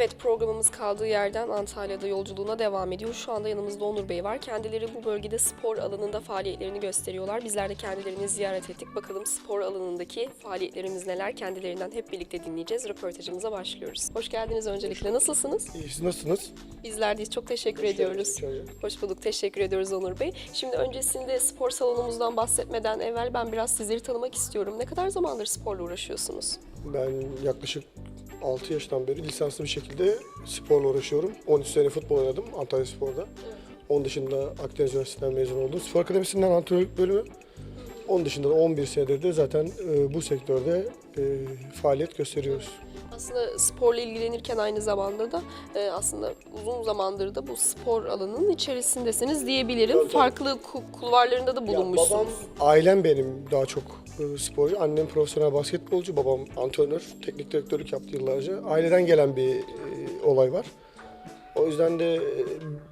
Evet programımız kaldığı yerden Antalya'da yolculuğuna devam ediyor. Şu anda yanımızda Onur Bey var. Kendileri bu bölgede spor alanında faaliyetlerini gösteriyorlar. Bizler de kendilerini ziyaret ettik. Bakalım spor alanındaki faaliyetlerimiz neler? Kendilerinden hep birlikte dinleyeceğiz. Röportajımıza başlıyoruz. Hoş geldiniz öncelikle. Nasılsınız? İyi, siz nasılsınız? Bizler deyiz. Çok teşekkür ediyoruz. Hoş bulduk. Teşekkür ediyoruz Onur Bey. Şimdi öncesinde spor salonumuzdan bahsetmeden evvel ben biraz sizleri tanımak istiyorum. Ne kadar zamandır sporla uğraşıyorsunuz? Ben yaklaşık 6 yaştan beri lisanslı bir şekilde sporla uğraşıyorum. 13 sene futbol oynadım Antalya Spor'da. Onun dışında Akdeniz Üniversitesi'nden mezun oldum. Spor Akademisi'nden antrenörlük bölümü. Onun dışında da 11 senedir de zaten e, bu sektörde e, faaliyet gösteriyoruz. Aslında sporla ilgilenirken aynı zamanda da e, aslında uzun zamandır da bu spor alanının içerisindesiniz diyebilirim. Tabii. Farklı ku- kulvarlarında da bulunmuşsunuz. babam, ailem benim daha çok e, sporcu. Annem profesyonel basketbolcu, babam antrenör, teknik direktörlük yaptı yıllarca. Aileden gelen bir e, olay var. O yüzden de e,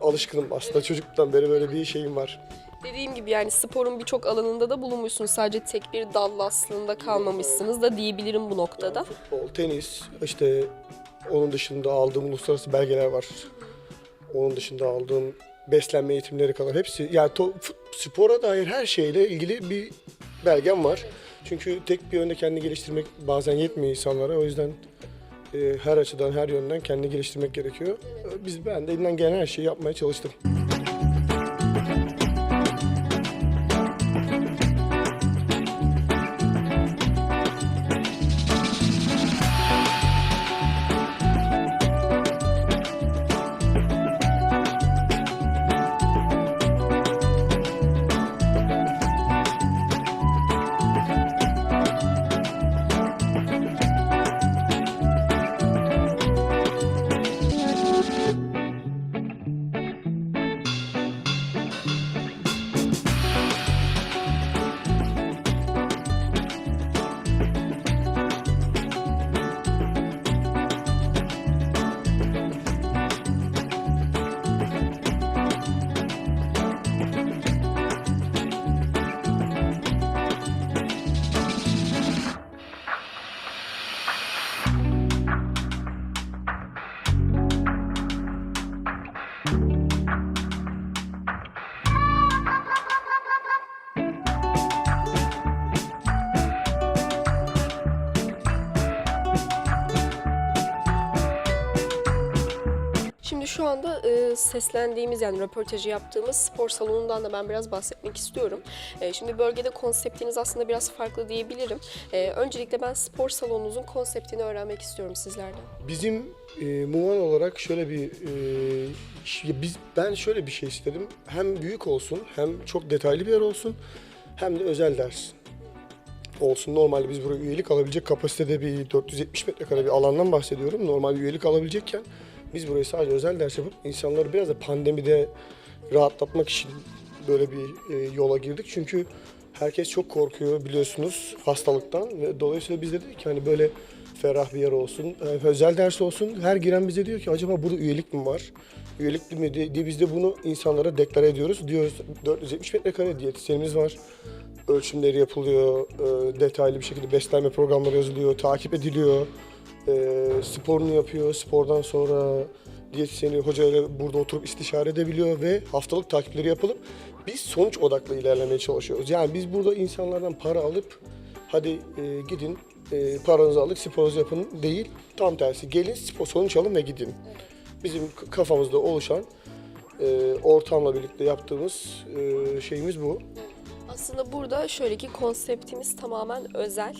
alışkınım aslında çocukluktan beri böyle bir şeyim var. Dediğim gibi yani sporun birçok alanında da bulunmuşsunuz. Sadece tek bir dal aslında kalmamışsınız da diyebilirim bu noktada. Futbol, tenis, işte onun dışında aldığım uluslararası belgeler var. Onun dışında aldığım beslenme eğitimleri kadar hepsi yani to- spora dair her şeyle ilgili bir belgem var. Çünkü tek bir yönde kendini geliştirmek bazen yetmiyor insanlara. O yüzden e, her açıdan, her yönden kendini geliştirmek gerekiyor. Biz ben de elimden gelen her şeyi yapmaya çalıştım. Anda e, seslendiğimiz yani röportajı yaptığımız spor salonundan da ben biraz bahsetmek istiyorum. E, şimdi bölgede konseptiniz aslında biraz farklı diyebilirim. E, öncelikle ben spor salonunuzun konseptini öğrenmek istiyorum sizlerden. Bizim e, Muvan olarak şöyle bir e, biz ben şöyle bir şey istedim. Hem büyük olsun, hem çok detaylı bir yer olsun, hem de özel ders olsun. Normalde biz buraya üyelik alabilecek kapasitede bir 470 metrekare bir alandan bahsediyorum. Normal bir üyelik alabilecekken biz burayı sadece özel ders yapıp insanları biraz da pandemide rahatlatmak için böyle bir e, yola girdik. Çünkü herkes çok korkuyor biliyorsunuz hastalıktan ve dolayısıyla biz de dedik ki hani böyle ferah bir yer olsun, e, özel ders olsun. Her giren bize diyor ki acaba burada üyelik mi var? Üyelik mi diye, diye biz de bunu insanlara deklare ediyoruz. Diyoruz 470 metrekare diyetisyenimiz var. Ölçümleri yapılıyor, e, detaylı bir şekilde beslenme programları yazılıyor, takip ediliyor. E, sporunu yapıyor, spordan sonra diyetisyeni hocayla burada oturup istişare edebiliyor ve haftalık takipleri yapılıp biz sonuç odaklı ilerlemeye çalışıyoruz. Yani biz burada insanlardan para alıp hadi e, gidin e, paranızı alıp sporunuzu yapın değil. Tam tersi gelin spor sonuç alın ve gidin. Bizim kafamızda oluşan e, ortamla birlikte yaptığımız e, şeyimiz bu. Aslında burada şöyle ki konseptimiz tamamen özel,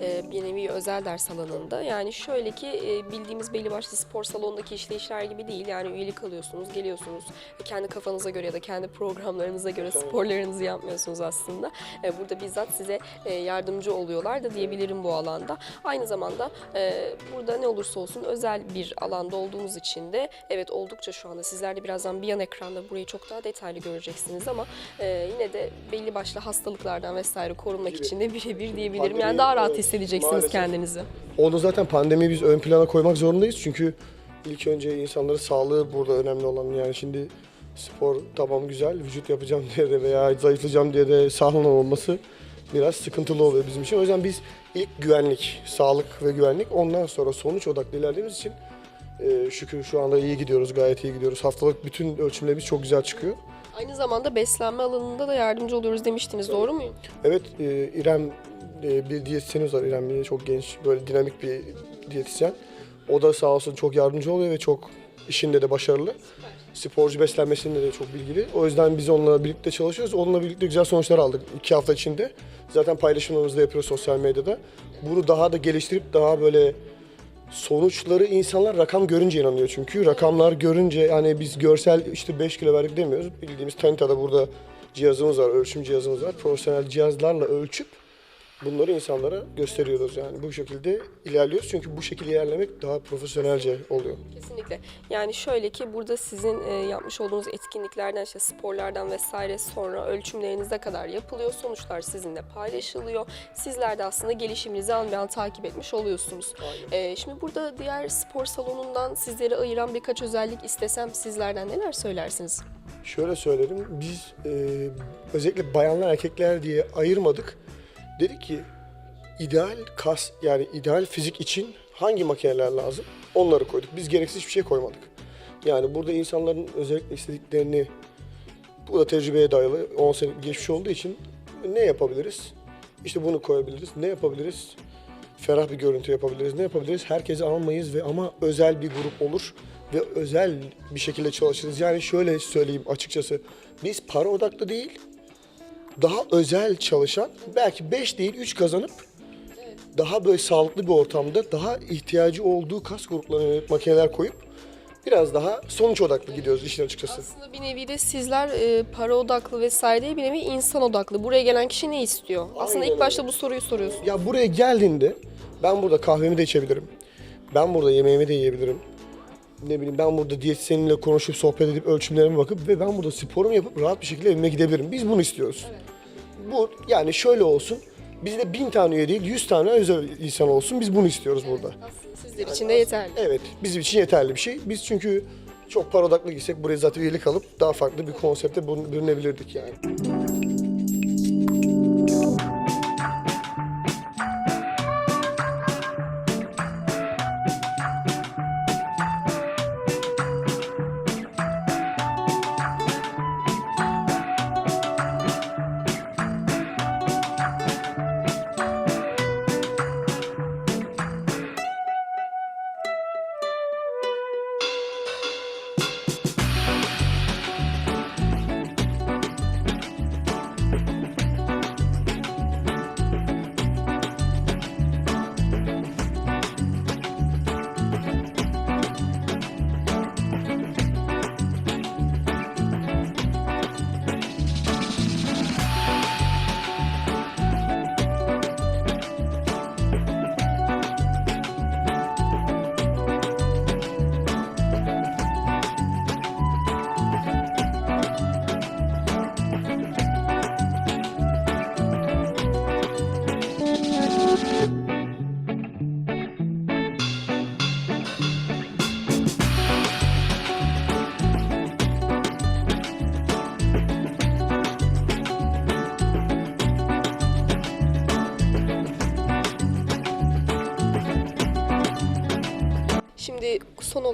e, bir nevi özel ders alanında. Yani şöyle ki e, bildiğimiz belli başlı spor salonundaki işleyişler gibi değil. Yani üyelik alıyorsunuz, geliyorsunuz. E, Kendi kafanıza göre ya da kendi programlarınıza göre sporlarınızı yapmıyorsunuz aslında. E, Burada bizzat size e, yardımcı oluyorlar da diyebilirim bu alanda. Aynı zamanda e, burada ne olursa olsun özel bir alanda olduğumuz için de evet oldukça şu anda sizler de birazdan bir yan ekranda burayı çok daha detaylı göreceksiniz ama e, yine de belli başlı hastalıklardan vesaire korunmak Gibi. için de birebir diyebilirim. Pandemi, Yani daha rahat evet, hissedeceksiniz maalesef. kendinizi. Onu zaten pandemiyi biz ön plana koymak zorundayız çünkü ilk önce insanların sağlığı burada önemli olan yani şimdi spor tamam güzel vücut yapacağım diye de veya zayıflayacağım diye de sahne olması biraz sıkıntılı oluyor bizim için. O yüzden biz ilk güvenlik, sağlık ve güvenlik ondan sonra sonuç odaklı ilerlediğimiz için e, şükür şu anda iyi gidiyoruz, gayet iyi gidiyoruz. Haftalık bütün ölçümlerimiz çok güzel çıkıyor. Aynı zamanda beslenme alanında da yardımcı oluyoruz demiştiniz. Doğru muyum? Evet, e, İrem e, bir diyetisyenimiz var. İrem bir çok genç, böyle dinamik bir diyetisyen. O da sağ olsun çok yardımcı oluyor ve çok işinde de başarılı. Sporcu beslenmesinde de çok bilgili. O yüzden biz onunla birlikte çalışıyoruz. Onunla birlikte güzel sonuçlar aldık iki hafta içinde. Zaten paylaşımlarımızı da yapıyoruz sosyal medyada. Bunu daha da geliştirip daha böyle sonuçları insanlar rakam görünce inanıyor çünkü. Rakamlar görünce yani biz görsel işte 5 kilo verdik demiyoruz. Bildiğimiz Tanita'da burada cihazımız var, ölçüm cihazımız var. Profesyonel cihazlarla ölçüp bunları insanlara gösteriyoruz yani. Bu şekilde ilerliyoruz çünkü bu şekilde ilerlemek daha profesyonelce oluyor. Kesinlikle. Yani şöyle ki burada sizin e, yapmış olduğunuz etkinliklerden işte sporlardan vesaire sonra ölçümlerinize kadar yapılıyor. Sonuçlar sizinle paylaşılıyor. Sizler de aslında gelişiminizi an be an takip etmiş oluyorsunuz. E, şimdi burada diğer spor salonundan sizleri ayıran birkaç özellik istesem sizlerden neler söylersiniz? Şöyle söylerim, biz e, özellikle bayanlar erkekler diye ayırmadık. Dedik ki ideal kas yani ideal fizik için hangi makineler lazım? Onları koyduk. Biz gereksiz hiçbir şey koymadık. Yani burada insanların özellikle istediklerini bu da tecrübeye dayalı 10 sene geçmiş olduğu için ne yapabiliriz? İşte bunu koyabiliriz. Ne yapabiliriz? Ferah bir görüntü yapabiliriz. Ne yapabiliriz? Herkesi almayız ve ama özel bir grup olur ve özel bir şekilde çalışırız. Yani şöyle söyleyeyim açıkçası. Biz para odaklı değil, daha özel çalışan, belki 5 değil 3 kazanıp daha böyle sağlıklı bir ortamda daha ihtiyacı olduğu kas gruplarına makineler koyup biraz daha sonuç odaklı gidiyoruz işin açıkçası. Aslında bir nevi de sizler e, para odaklı vesaire bir nevi insan odaklı. Buraya gelen kişi ne istiyor? Aslında ilk başta bu soruyu soruyorsun. Ya buraya geldiğinde ben burada kahvemi de içebilirim. Ben burada yemeğimi de yiyebilirim. Ne bileyim ben burada diyetisyenimle konuşup sohbet edip ölçümlerime bakıp ve ben burada sporumu yapıp rahat bir şekilde evime gidebilirim. Biz bunu istiyoruz. Bu yani şöyle olsun. Bizde bin tane üye değil, yüz tane özel insan olsun. Biz bunu istiyoruz burada. Sizler için de yeterli. Evet, bizim için yeterli bir şey. Biz çünkü çok para odaklı gitsek buraya zaten üyelik alıp daha farklı bir konsepte bürün- bürünebilirdik yani.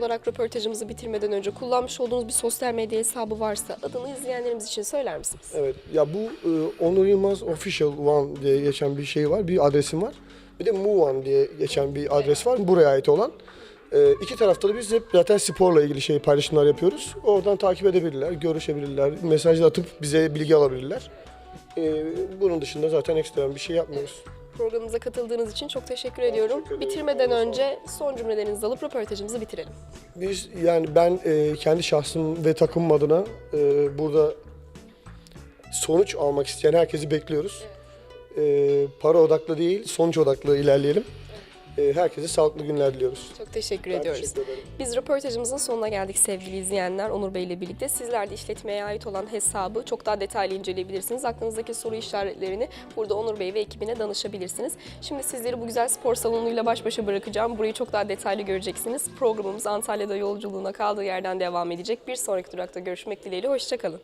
Olarak röportajımızı bitirmeden önce kullanmış olduğunuz bir sosyal medya hesabı varsa adını izleyenlerimiz için söyler misiniz? Evet. Ya bu e, Onur Yılmaz Official One diye geçen bir şey var. Bir adresim var. Bir de One diye geçen bir adres var. Buraya ait olan. E, iki tarafta da biz hep zaten sporla ilgili şey paylaşımlar yapıyoruz. Oradan takip edebilirler, görüşebilirler, mesaj atıp bize bilgi alabilirler. E, bunun dışında zaten ekstrem bir şey yapmıyoruz. Programımıza katıldığınız için çok teşekkür ediyorum. teşekkür. Bitirmeden önce son cümlelerinizi alıp röportajımızı bitirelim. Biz yani ben e, kendi şahsım ve takımım adına e, burada sonuç almak isteyen herkesi bekliyoruz. E, para odaklı değil, sonuç odaklı ilerleyelim. E, herkese sağlıklı günler diliyoruz. Çok teşekkür Ben ediyoruz. teşekkür ederim. Biz röportajımızın sonuna geldik sevgili izleyenler. Onur Bey ile birlikte sizler de işletmeye ait olan hesabı çok daha detaylı inceleyebilirsiniz. Aklınızdaki soru işaretlerini burada Onur Bey ve ekibine danışabilirsiniz. Şimdi sizleri bu güzel spor salonuyla baş başa bırakacağım. Burayı çok daha detaylı göreceksiniz. Programımız Antalya'da yolculuğuna kaldığı yerden devam edecek. Bir sonraki durakta görüşmek dileğiyle. Hoşçakalın.